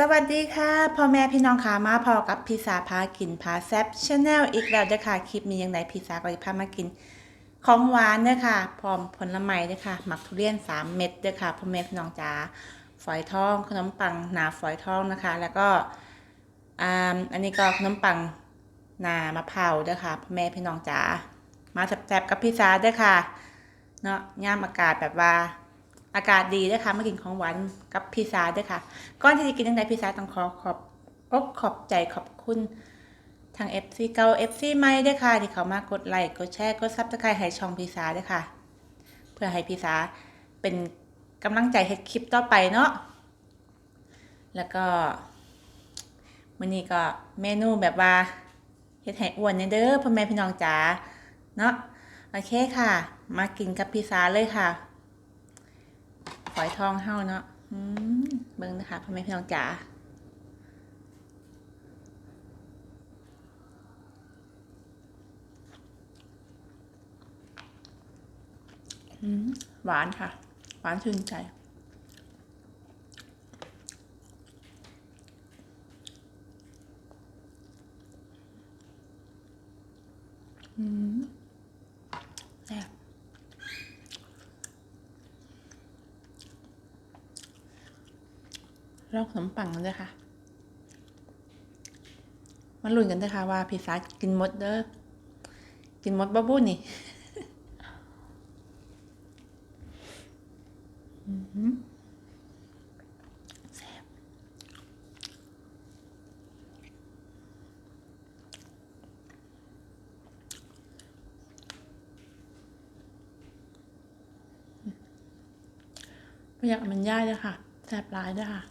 สวัสดีค่ะพ่อแม่พี่น้องค่ะมาพอกับพิซาพากินพาแซบชาแนลอีกแล้วเด้อค่ะคลิปนี้ยังไงพิซาก็จะพามากิน ของหวานเด้อค่ะ พร้อมผลไม้เด้อค่ะหมักทุเรียน 3 เม็ดเด้อค่ะพ่อแม่พี่น้องจ๋าฝอยทองขนมปังหนาฝอยทองนะคะ แล้วก็อ่าอันนี้ก็ขนมปังหนามะพร้าวเด้อค่ะพ่อแม่พี่น้องจ๋ามาแซบๆกับพิซาเด้อค่ะเนาะย่ามอากาศแบบว่า อากาศดีด้วยค่ะมากินของหวานกับพิซซ่าด้วยค่ะ ก่อนที่จะกินยังไงพิซซ่าต้องขอขอบอกขอบใจขอบคุณทาง FC เก่า FC ใหม่ด้วยค่ะ ที่เขามากดไลค์กดแชร์กดซับสไครต์ให้ช่องพิซซ่าด้วยค่ะ เพื่อให้พิซซ่าเป็นกำลังใจให้คลิปต่อไปเนาะแล้วก็วันนี้ก็เมนูแบบว่าเฮ็ดให้อ้วนเนี่ยเด้อพ่อแม่พี่น้องจ๋าเนาะโอเคค่ะ มากินกับพิซซ่าเลยค่ะ ฝอยทองเฮาเนาะเบิ่งนะคะพ่อแม่พี่น้องจ๋าหวานค่ะ หวานชื่นใจอืมแซ่บ ลอกขนมปังกันด้วยค่ะ มาลุ้นกันด้วยค่ะว่าพิซซ่ากินหมดเด้อ กินหมดบ้าบุ้นี่อื้อหือแซ่บไม่อยากให้มันย่ายเลยค่ะ แซ่บร้ายด้วยค่ะ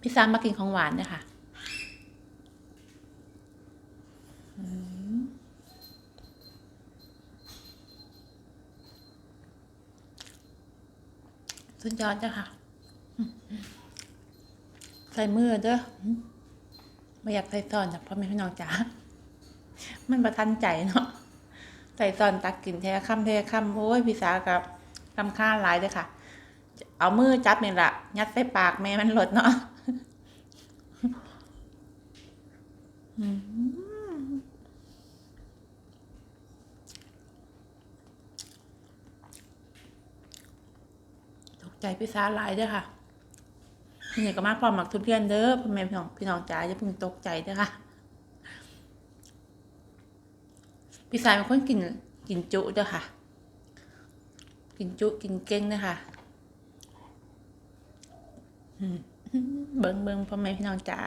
พี่ซามมากินของหวานเนี่ยค่ะสุดยอดจ้ะค่ะ ใส่มือเด้อไม่อยากใส่ซอนจากพ่อแม่พี่น้องจ๋า มันประทันใจเนาะ ใส่ซอนตักกินแท้ค่ำแท้ค่ำโอ้ยพี่สากับคำค่าหลายเด้ค่ะ เอามือจับนี่แหละยัดใส่ปากแม่มันหลดเนาะ ตกใจพี่สาหลายเด้อค่ะนี่ก็มากความหมักทุเรียนเด้อพ่อแม่พี่น้องพี่น้องจ๋าอย่าเพิ่งตกใจเด้อค่ะ พี่สายเป็นคนกินกินจุเด้อค่ะ กินจุกินเก่งเด้อค่ะเบิ้งเบิ้งพ่อแม่พี่น้องจ๋า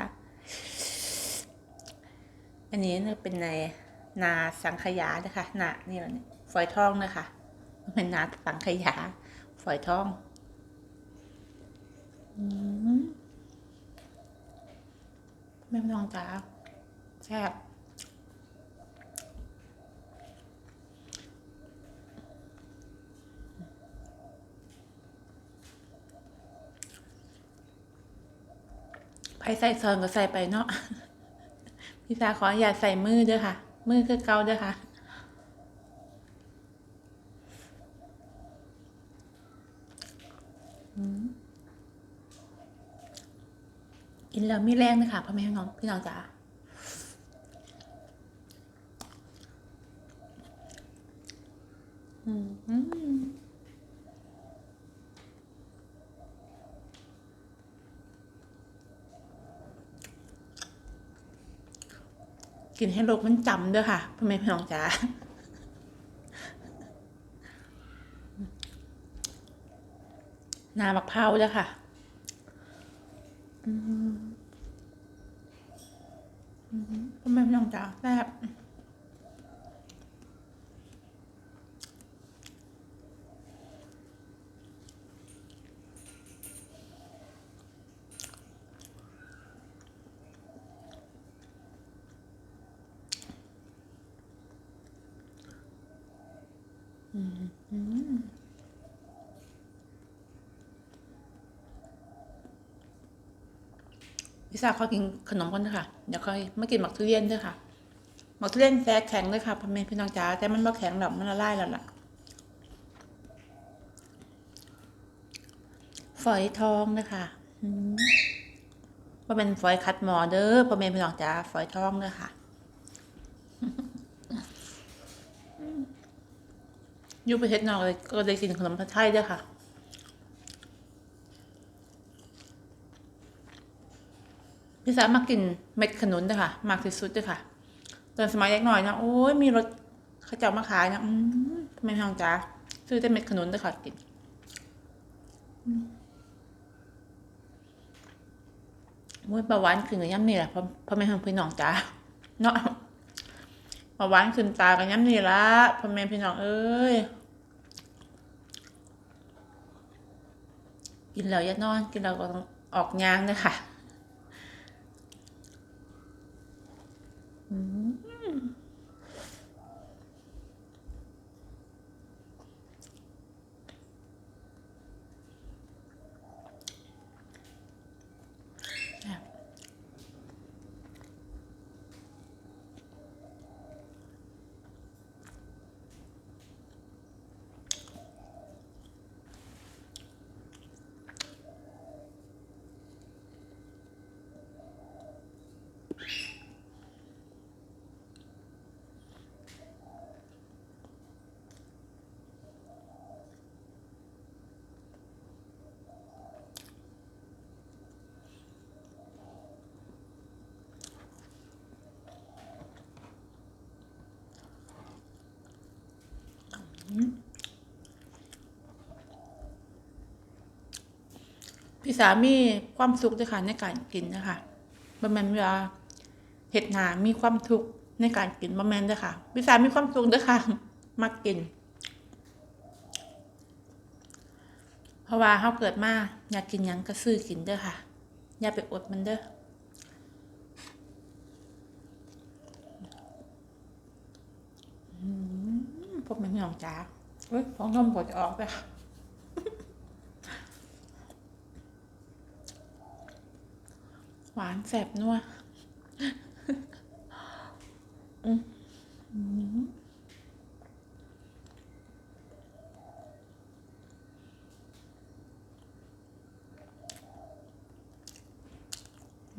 อันนี้เป็นในนาสังขยานะคะนานี่แหละเนี่ยฝอยทองนะคะเป็นนาสังขยา ฝอยทองอแม่น้องจ๋าแซ่บใครใส่ซองก็ใส่ไปเนาะ พี่สาขออย่าใส่มือเด้อค่ะ มือคือเกาเด้อค่ะกินแล้วไมีแรงนะคะพ่อแม่น้องพี่น้องจ๋าอืม กินให้โลกมันจำเด้อค่ะพ่อแม่พี่น้องจ๋านาบักเพราเด้อค่ะพ่อแม่พี่น้องจ๋าแซ่บ พี่สาวขากินขนมกันเถอะค่ะเดี๋ยวค่อยมากินหมักทุเรียนด้วยค่ะหมักทุเรียนแซ่แข็งเลยค่ะพ่อแม่พี่น้องจ๋าแต่มันบ่แข็งหรอกมันละลายแล้วล่ะฝอยทองนะคะอืมราะเป็นฝอยคัดหมอเด้อพ่อแม่พี่น้องจ้าฝอยทองเด้อค่ะอยู่ประเทศนอกเลยก็ได้กินขนมผัดไทยเด้อค่ะ พี่สาวมากินเม็ดขนุนเด้อค่ะมากที่สุดเด้อค่ะ ตอนสมัยเด็กหน่อยนะ โอ้ยมีรถเขาเจ้ามาขายนะอืมพ่อแม่พี่น้องจ้าซื้อแต่เม็ดขนุนเด้อค่ะกินมวยประวันขึ้นกับย่ำนี่แหละเพราะเพราะแม่ทางพี่น้องจ้าเนาะประวันขึ้นตากับย่ำนี่ละพ่อแม่พี่น้องเอ้ยกินแล้วย่านอน กินแล้วก็อออกยางเลยค่ะ อื พี่สามีความสุขด้วยค่ะในการกินนะคะบะแมนเวลาเห็ดหนามีความทุกข์ในการกินบะแมนด้วยค่ะ พี่สามีความสุขด้วยค่ะมากิน เพราะว่าเขาเกิดมาอยากกินยังก็ซื้อกินเด้อค่ะ อย่าไปอดมันเด้ออืม พวกมันหยองจ้าเฮ้ยฟองนมปวดจะออกไปหวานแสบนัวอืมอ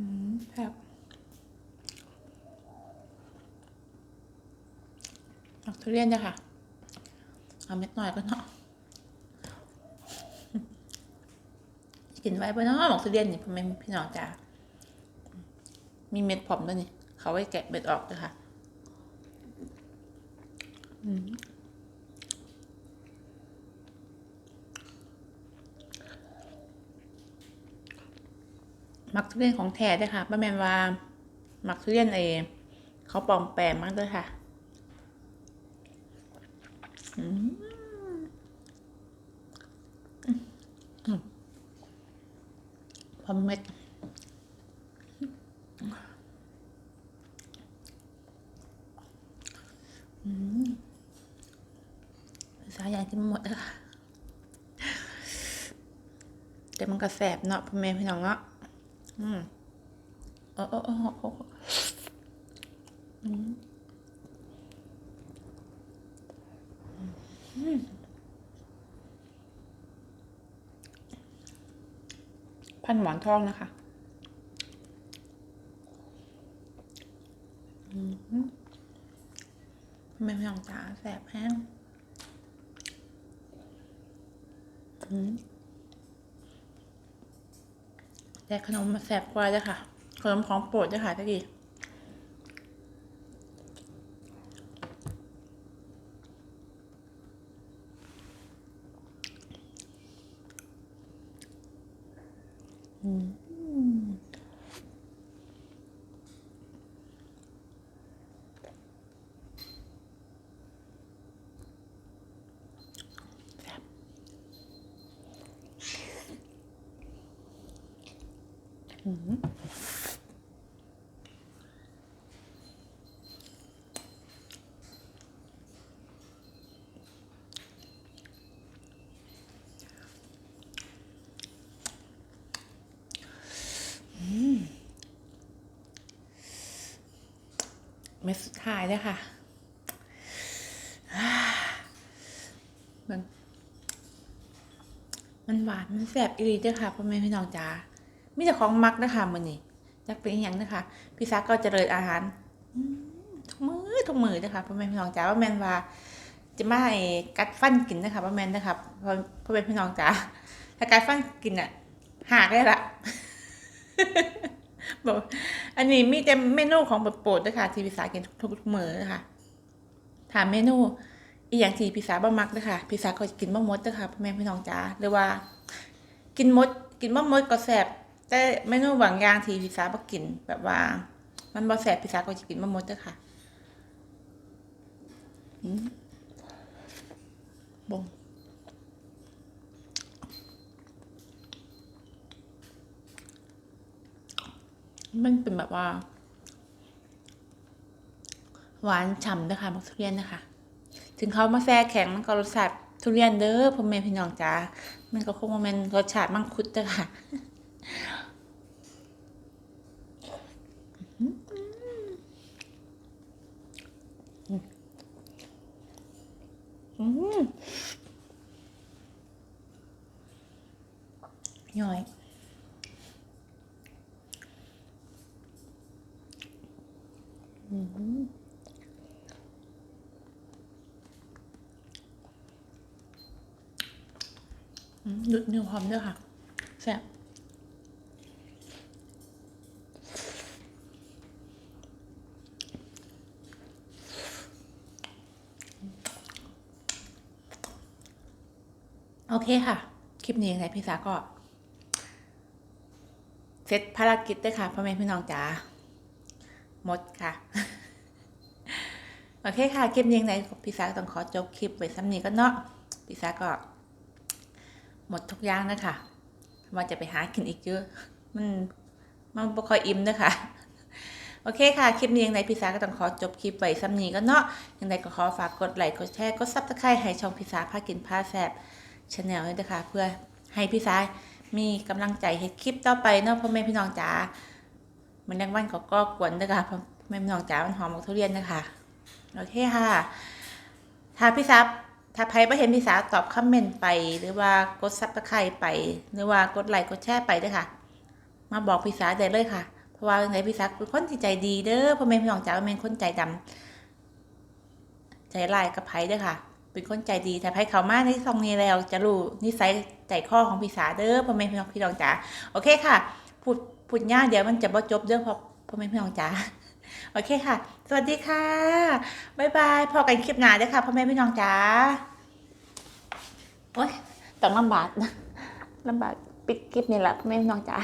ืมแซ่บทุเรียนจ้ะค่ะ เอาเม็ดหน่อยก็เนาะกินไว้ปะเนาะหมกทุเรียนนี่พ่อแม่พี่น้องจ้ามีเม็ดผอมด้วยนี่ เขาไว้แกะเม็ดออกเลยค่ะอืมมักทุเรียนของแท้ด้วยค่ะป้าแมนว่า มักทุเรียนเอเขาปลอมแปลงมากด้วยค่ะ อืมอืมเม็ดสายยายกินหมดแล้วค่ะแต่มันก็แสบเนาะพ่อแม่พี่น้องเนาะอืมโอ้โอ้โอ้โอ้อืมอืม พันหมอนทองนะคะอืมพ่อแม่พี่องจ๋าแสบแห้งแต่ขนมมาแสบกว่าเลยค่ะ ขนมของโปรดเลยค่ะตะกี้ เม็ดสุดท้ายเลยค่ะ มัน มันหวาน มันแสบอีหลีเด้อค่ะพ่อแม่พี่น้องจ๋า มีแต่ของมักนะคะมันนี่จักเป็นอย่างนะคะพี่ซักก็เจริญอาหารทุกมือทุกมือนะคะพ่อแม่พี่น้องจ๋าว่าแมนว่า จะไม่ให้กัดฟันกินนะคะพ่อแม่นนะคะพ่อพ่อแม่พี่น้องจ๋าถ้ากัดฟันกินอะหักเลยละบอกอันนี้มีแต่เมนูของโปรดๆนะคะที่พี่สากินทุกทุกมือนะคะถามเมนูอีกอย่างที่พี่สาบ่มักนะคะพี่สาก็กินบ่หมดนะคะพ่อแม่พี่น้องจ๋าหรือว่า กินมด กินบ่หมดก็แซ่บ แต่เมนูบางอย่างที่พี่าบ่กิน แบบว่า มันบ่แซ่บพี่าก็จะกินบ่หมดเด้อค่ะอืมบ่งมันเป็นแบบว่า หวานฉ่ำนะคะมักทุเรียนนะคะ ถึงเขามาแซ่แข็งมันก็รสชาติทุเรียนเด้อพ่อแม่พี่น้องจ้ามันก็คงว่ามันรสชาติมังคุดเด้อค่ะ ย่อยอืมอืมดุดเนื้อหอมด้วยค่ะแซ่บ เคค่ะ คลิปนี้ยังไงพี่สาก็เสร็จภารกิจได้ค่ะพ่อแม่พี่น้องจ๋าหมดค่ะ โอเคค่ะ คลิปนี้ยังไงพี่สาต้องขอจบคลิปไว้ซ้ำนี้ก็เนาะพี่สาก็ หมดทุกอย่างนะคะว่าจะไปหากินอีกเยอะ มันมันบ่ค่อยอิ่มนะคะโอเคค่ะ คลิปนี้ยังไงพี่สาก็ต้องขอจบคลิปไว้ซ้ำนี้ก็เนาะยังไงก็ขอฝากกดไลค์กดแชร์กดซับสไครต์ให้ช่องพี่สาพากินพาแซบ ชาแนลด้วยนะคะเพื่อให้พี่สายมีกำลังใจให้คลิปต่อไปเนาะพ่อแม่พี่น้องจ๋ามันแรงวันก็ก็กวนนะคะพ่อแม่พี่น้องจ๋ามันหอมของทุเรียนนะคะโอเคค่ะ ถ้าพี่ซับถ้าใครไม่เห็นพี่สาวตอบคอมเมนต์ไป หรือว่ากดซับสไครต์ไป หรือว่ากดไลค์กดแชร์ไปด้วยค่ะ มาบอกพี่สาวได้เลยค่ะ เพราะว่าในพี่สาวเป็นคนที่ใจดีเด้อพ่อแม่พี่น้องจ๋าเป็นคนใจดำใจลายกับไผ่ด้วยค่ะ เป็นคนใจดีแต่ไผ่เขามาในซองนี้แล้ว จะรู้นิสัยใจคอของพี่สาเด้อพ่อแม่พี่น้องพี่น้องจ๋าโอเคค่ะ พูดพูดยากเดี๋ยวมันจะบ่จบเด้อพ่อพ่อแม่พี่น้องจ๋าโอเคค่ะ สวัสดีค่ะบ๊ายบายพอกันคลิปหน้าเด้วยค่ะพ่อแม่พี่น้องจ๋าโอ๊ยต้องลำบากนะลำบากปิดคลิปนี่แหละพ่อแม่พี่น้องจ๋า